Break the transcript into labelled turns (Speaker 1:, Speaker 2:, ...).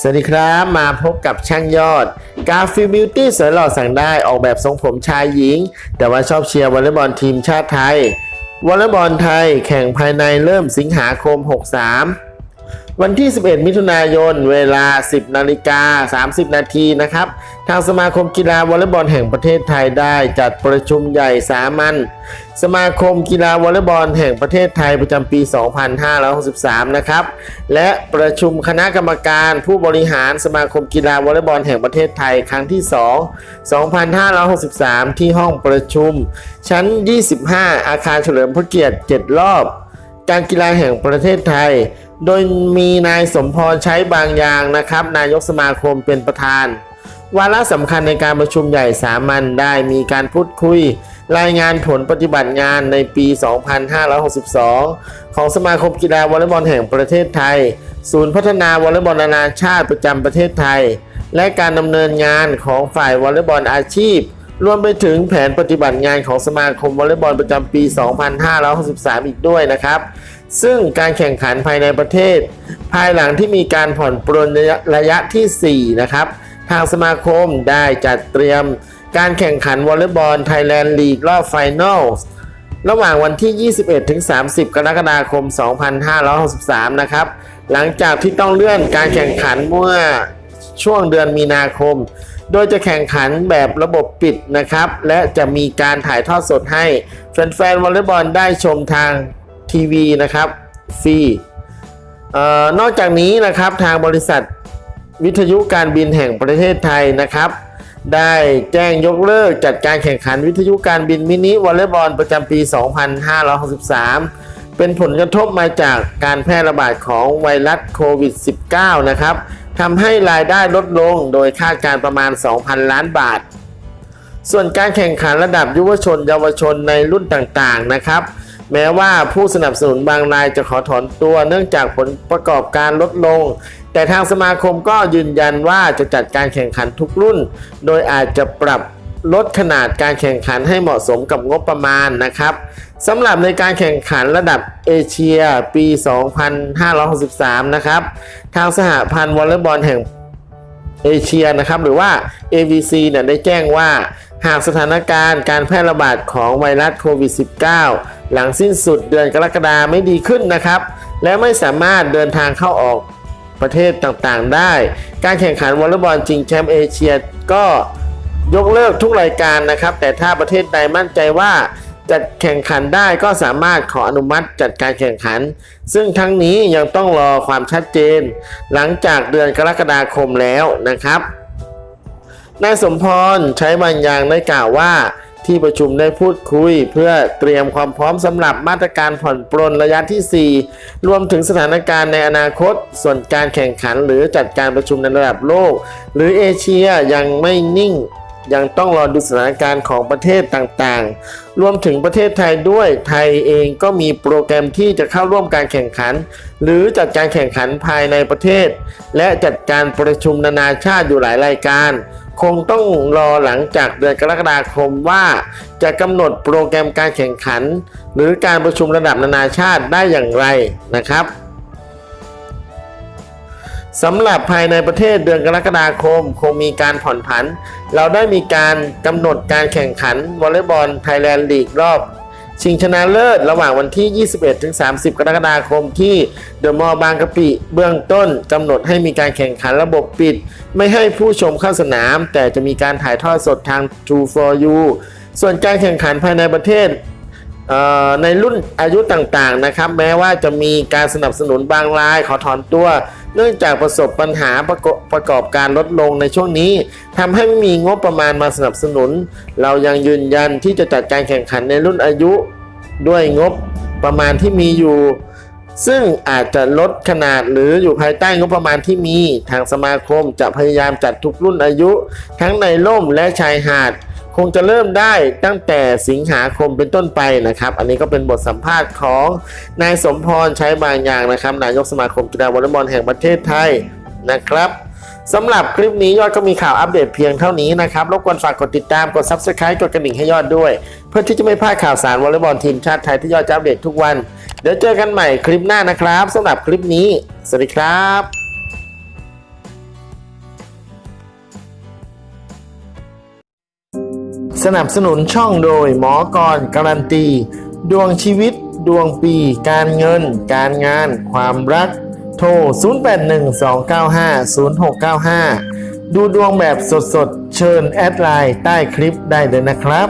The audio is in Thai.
Speaker 1: สวัสดีครับ มาพบกับช่างยอดกาฟิลบิวตี้สวยหล่อสั่งได้ออกแบบทรงผมชายหญิง แต่ว่าชอบเชียร์วอลเลย์บอลทีมชาติไทยวอลเลย์บอลไทยแข่งภายในเริ่มสิงหาคม 63 วันที่ 11 มิถุนายน เวลา 10 นาฬิกา 30 นาทีนะครับ ทางสมาคมกีฬาวอลเลย์บอลแห่งประเทศไทยได้จัดประชุมใหญ่สามัญสมาคมกีฬาวอลเลย์บอลแห่งประเทศไทยประจำปี 2563 นะครับ และประชุมคณะกรรมการผู้บริหารสมาคมกีฬาวอลเลย์บอลแห่งประเทศไทยครั้งที่ 2 2563 ที่ห้องประชุม ชั้น 25 อาคารเฉลิมพระเกียรติ 7 รอบ การกีฬาแห่งประเทศไทย โดยมีนายสมพรใช้บางอย่างนะครับ นายกสมาคมเป็นประธาน วาระสำคัญในการประชุมใหญ่สามัญได้มีการพูดคุย รายงานผลปฏิบัติงานในปี 2562 ของสมาคมกีฬาวอลเลย์บอลแห่งประเทศไทย ศูนย์พัฒนาวอลเลย์บอลนานาชาติประจำประเทศไทย และการดำเนินงานของฝ่ายวอลเลย์บอลอาชีพ รวมไปถึงแผนปฏิบัติงานของสมาคมวอลเลย์บอลประจำปี 2563 อีกด้วยนะครับ ซึ่งการแข่งขันภายในประเทศ ภายหลังที่มีการผ่อนปรนระยะทีสี่ 4 นะครับ ทางสมาคมได้จัดเตรียมการแข่งขันวอลเลย์บอลไทยแลนด์ลีกรอบไฟนอลระหว่างวันที่ 21 ถึง 30 กรกฎาคม 2563 นะครับ หลังจากที่ต้องเลื่อนการแข่งขันเมื่อช่วงเดือนมีนาคม โดยจะแข่งขันแบบระบบปิดนะครับ และจะมีการถ่ายทอดสดให้ แฟนๆวอลเลย์บอลได้ชมทางทีวีนะครับฟรีนอกจากนี้นะครับทางบริษัทวิทยุการบินแห่งประเทศไทยนะครับ ได้แจ้งยกเลิกจัดการแข่งขันวิทยุการบินมินิวอลเลย์บอลประจำปี 2563 เป็นผลกระทบมาจากการแพร่ระบาดของไวรัสโควิด -19 นะครับ ทำให้รายได้ลดลงโดยคาดการประมาณ 2,000 ล้านบาท ส่วนการแข่งขันระดับยุวชนเยาวชนในรุ่นต่างๆนะครับ แม้ว่าผู้สนับสนุนบางรายจะขอถอนตัวเนื่องจากผลประกอบการลดลง แต่ทางสมาคมก็ยืนยันว่าจะจัดการแข่งขันทุกรุ่น โดยอาจจะปรับ ลดขนาดการแข่งขันให้เหมาะสมกับงบประมาณนะครับสำหรับในการแข่งขันระดับเอเชียปี 2563 นะครับ ทางสหพันธ์วอลเลย์บอลแห่งเอเชียนะครับหรือว่า AVC เนี่ยได้แจ้งว่า หากสถานการณ์การแพร่ระบาดของไวรัสโควิด -19 หลังสิ้นสุดเดือนกรกฎาไม่ดีขึ้นนะครับ และไม่สามารถเดินทางเข้าออกประเทศต่างๆ ได้ การแข่งขันวอลเลย์บอลชิงแชมป์เอเชียก็ ยกเลิกทุกรายการนะครับ แต่ถ้าประเทศใดมั่นใจว่าจะแข่งขันได้ก็สามารถขออนุมัติจัดการแข่งขัน ซึ่งทั้งนี้ยังต้องรอความชัดเจน หลังจากเดือนกรกฎาคมแล้วนะครับนายสมพรใช้บางอย่างได้กล่าวว่าที่ประชุมได้พูดคุย เพื่อเตรียมความพร้อมสำหรับมาตรการผ่อนปรนระยะที่ 4 รวมถึงสถานการณ์ในอนาคต ส่วนการแข่งขันหรือจัดการประชุมในระดับโลก หรือเอเชียยังไม่นิ่ง ยังต้องรอดูสถานการณ์ของประเทศต่างๆ รวมถึงประเทศไทยด้วย ไทยเองก็มีโปรแกรมที่จะเข้าร่วมการแข่งขัน หรือจัดการแข่งขันภายในประเทศ และจัดการประชุมนานาชาติอยู่หลายรายการ คงต้องรอหลังจากเดือนกรกฎาคมว่า จะกำหนดโปรแกรมการแข่งขัน หรือการประชุมระดับนานาชาติได้อย่างไรนะครับ สำหรับภายในประเทศเดือนกรกฎาคม คงมีการผ่อนผัน เราได้มีการกำหนดการแข่งขันวอลเลย์บอลไทยแลนด์ลีกรอบ ชิงชนะเลิศระหว่างวันที่ 21 ถึง 30 กรกฎาคมที่เดอะมอลล์บางกะปิ เบื้องต้นกำหนดให้มีการแข่งขันระบบปิด ไม่ให้ผู้ชมเข้าสนาม แต่จะมีการถ่ายทอดสดทาง True for You ส่วนการแข่งขันภายในประเทศในรุ่นอายุต่างๆนะครับ แม้ว่าจะมีการสนับสนุนบางรายขอถอนตัว เนื่องจากประสบปัญหาประกอบประกอบการลดลงในช่วงนี้ทำให้ไม่มีงบประมาณมาสนับสนุน เรายังยืนยันที่จะจัดการแข่งขันในรุ่นอายุ ด้วยงบประมาณที่มีอยู่ ซึ่งอาจจะลดขนาดหรืออยู่ภายใต้งบประมาณที่มี ทางสมาคมจะพยายามจัดทุกรุ่นอายุ ทั้งในร่มและชายหาด คงจะเริ่มได้ตั้งแต่สิงหาคมเป็นต้นไปนะครับ อันนี้ก็เป็นบทสัมภาษณ์ของนายสมพรใช้บางอย่างนะครับนายกสมาคมกีฬาวอลเลย์บอลแห่งประเทศไทยนะครับสำหรับคลิปนี้ยอดก็มีข่าวอัปเดตเพียงเท่านี้นะครับ รบกวนฝากกดติดตาม กด Subscribe กดกระดิ่งให้ยอดด้วย เพื่อที่จะไม่พลาดข่าวสารวอลเลย์บอลทีมชาติไทยที่ยอดจะอัปเดตทุกวัน เดี๋ยวเจอกันใหม่คลิปหน้านะครับสำหรับคลิปนี้ สวัสดีครับ สนับสนุนช่องโดยหมอกรการันตี ดวงชีวิต ดวงปี การเงิน การงาน ความรัก โทร 0812950695 ดูดวงแบบสดๆ เชิญแอดไลน์ใต้คลิปได้เลยนะครับ